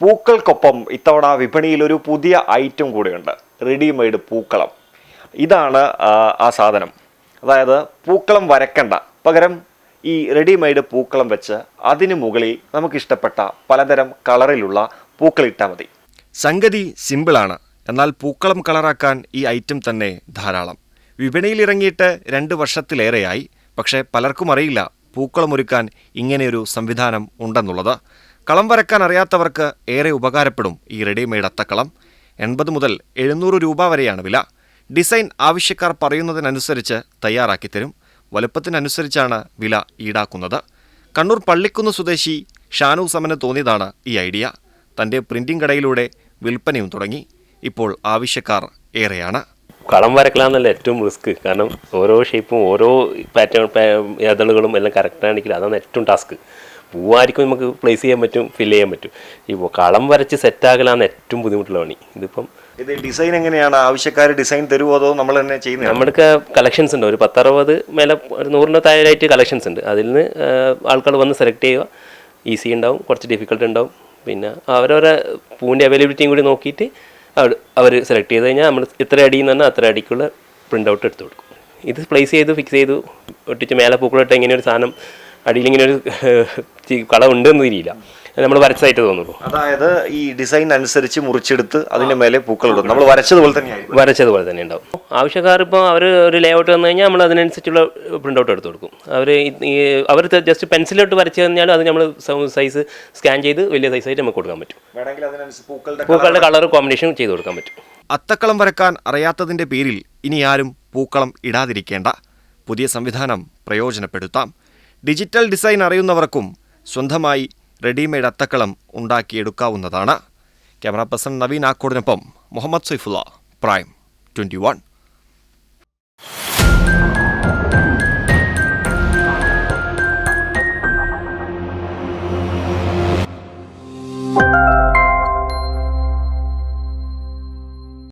പൂക്കൾക്കൊപ്പം ഇത്തവണ വിപണിയിൽ ഒരു പുതിയ ഐറ്റം കൂടിയുണ്ട്. റെഡിമെയ്ഡ് പൂക്കളം. ഇതാണ് ആ, സാധനം. അതായത് പൂക്കളം വരക്കണ്ട. പകരം ഈ റെഡിമെയ്ഡ് പൂക്കളം വെച്ച് അതിനു മുകളിൽ നമുക്കിഷ്ടപ്പെട്ട പലതരം കളറിലുള്ള പൂക്കളിട്ടാൽ മതി. സംഗതി സിമ്പിളാണ്. എന്നാൽ പൂക്കളം കളറാക്കാൻ ഈ ഐറ്റം തന്നെ ധാരാളം. വിപണിയിൽ ഇറങ്ങിയിട്ട് രണ്ട് വർഷത്തിലേറെയായി. പക്ഷേ പലർക്കും അറിയില്ല പൂക്കളം ഒരുക്കാൻ ഇങ്ങനെയൊരു സംവിധാനം ഉണ്ടെന്നുള്ളത്. കളം വരക്കാൻ അറിയാത്തവർക്ക് ഏറെ ഉപകാരപ്പെടും ഈ റെഡിമെയ്ഡ് അത്തക്കളം. എൺപത് മുതൽ എഴുന്നൂറ് രൂപ വരെയാണ് വില. ഡിസൈൻ ആവശ്യക്കാർ പറയുന്നതിനനുസരിച്ച് തയ്യാറാക്കി തരും. വലുപ്പത്തിനനുസരിച്ചാണ് വില ഈടാക്കുന്നത്. കണ്ണൂർ പള്ളിക്കുന്ന് സ്വദേശി ഷാനു സമന് തോന്നിയതാണ് ഈ ഐഡിയ. തന്റെ പ്രിന്റിംഗ് കടയിലൂടെ വിൽപ്പനയും തുടങ്ങി. ഇപ്പോൾ ആവശ്യക്കാർ ഏറെയാണ്. കളം വരക്കലാന്നല്ല ഏറ്റവും റിസ്ക്. കാരണം ഓരോ ഷേപ്പും ഓരോ പാറ്റേൺ ഇതളുകളും എല്ലാം ആണെങ്കിൽ അതാണ് ഏറ്റവും ടാസ്ക് പൂവായിരിക്കും നമുക്ക് പ്ലേസ് ചെയ്യാൻ പറ്റും ഫില്ല് ചെയ്യാൻ പറ്റും. ഈ കളം വരച്ച് സെറ്റാകലാണ് ഏറ്റവും ബുദ്ധിമുട്ടുള്ള പണി. ഇതിപ്പം ഇത് ഡിസൈൻ എങ്ങനെയാണ്? ആവശ്യക്കാർ ഡിസൈൻ തരുമോ അതോ നമ്മൾ തന്നെ ചെയ്യുന്നത് നമ്മുടെ കളക്ഷൻസ് ഉണ്ട്. ഒരു പത്തറുപത് മേലെ ഒരു നൂറിന്റെ താഴെയായിട്ട് കളക്ഷൻസ് ഉണ്ട്. അതിൽ നിന്ന് ആൾക്കാർ വന്ന് സെലക്ട് ചെയ്യുക. ഈസി ഉണ്ടാവും കുറച്ച് ഡിഫിക്കൽട്ട് ഉണ്ടാവും പിന്നെ അവരവരെ പൂവിന്റെ അവൈലബിലിറ്റിയും കൂടി നോക്കിയിട്ട് അവർ സെലക്ട് ചെയ്ത് കഴിഞ്ഞാൽ നമ്മൾ ഇത്ര അടി എന്ന് പറഞ്ഞാൽ അത്ര അടിക്കുള്ള പ്രിന്റ് ഔട്ട് എടുത്തു കൊടുക്കും. ഇത് പ്ലേസ് ചെയ്തു ഫിക്സ് ചെയ്തു ഒട്ടിച്ച് മേലെ പൂക്കളിട്ട് ഇങ്ങനെ ഒരു സാധനം അടിയിൽ ഇങ്ങനെ ഒരു കള ഉണ്ടെന്ന് തിരിയില്ല നമ്മൾ വരച്ചതായിട്ട് തോന്നുള്ളൂ അതായത് ഈ ഡിസൈൻ അനുസരിച്ച് മുറിച്ചെടുത്ത് അതിന്റെ മേലെ പൂക്കൾ ഇടും നമ്മൾ വരച്ചതുപോലെ തന്നെ വരച്ചതുപോലെ തന്നെ ഉണ്ടാവും. ആവശ്യക്കാർ ഇപ്പോൾ അവർ ഒരു ലേഔട്ട് വന്നു കഴിഞ്ഞാൽ നമ്മൾ അതിനനുസരിച്ചുള്ള പ്രിന്റ് ഔട്ട് എടുത്ത് കൊടുക്കും. അവർ ഈ അവർ ജസ്റ്റ് പെൻസിലോട്ട് വരച്ച് കഴിഞ്ഞാൽ അത് നമ്മൾ സൈസ് സ്കാൻ ചെയ്ത് വലിയ സൈസായിട്ട് നമുക്ക് കൊടുക്കാൻ പറ്റും. വേണമെങ്കിൽ അതിനനുസരിച്ച് പൂക്കളുടെ പൂക്കളുടെ കളർ കോമ്പിനേഷൻ ചെയ്ത് കൊടുക്കാൻ പറ്റും. അത്തക്കളം വരക്കാൻ അറിയാത്തതിന്റെ പേരിൽ ഇനി ആരും പൂക്കളം ഇടാതിരിക്കേണ്ട. പുതിയ സംവിധാനം പ്രയോജനപ്പെടുത്താം. ഡിജിറ്റൽ ഡിസൈൻ അറിയുന്നവർക്കും സ്വന്തമായി റെഡിമെയ്ഡ് അത്തക്കളം ഉണ്ടാക്കിയെടുക്കാവുന്നതാണ്. ക്യാമറ പേഴ്സൺ നവീൻ ആക്കോടിനൊപ്പം മുഹമ്മദ് സൈഫുള്ള പ്രൈം ട്വന്റി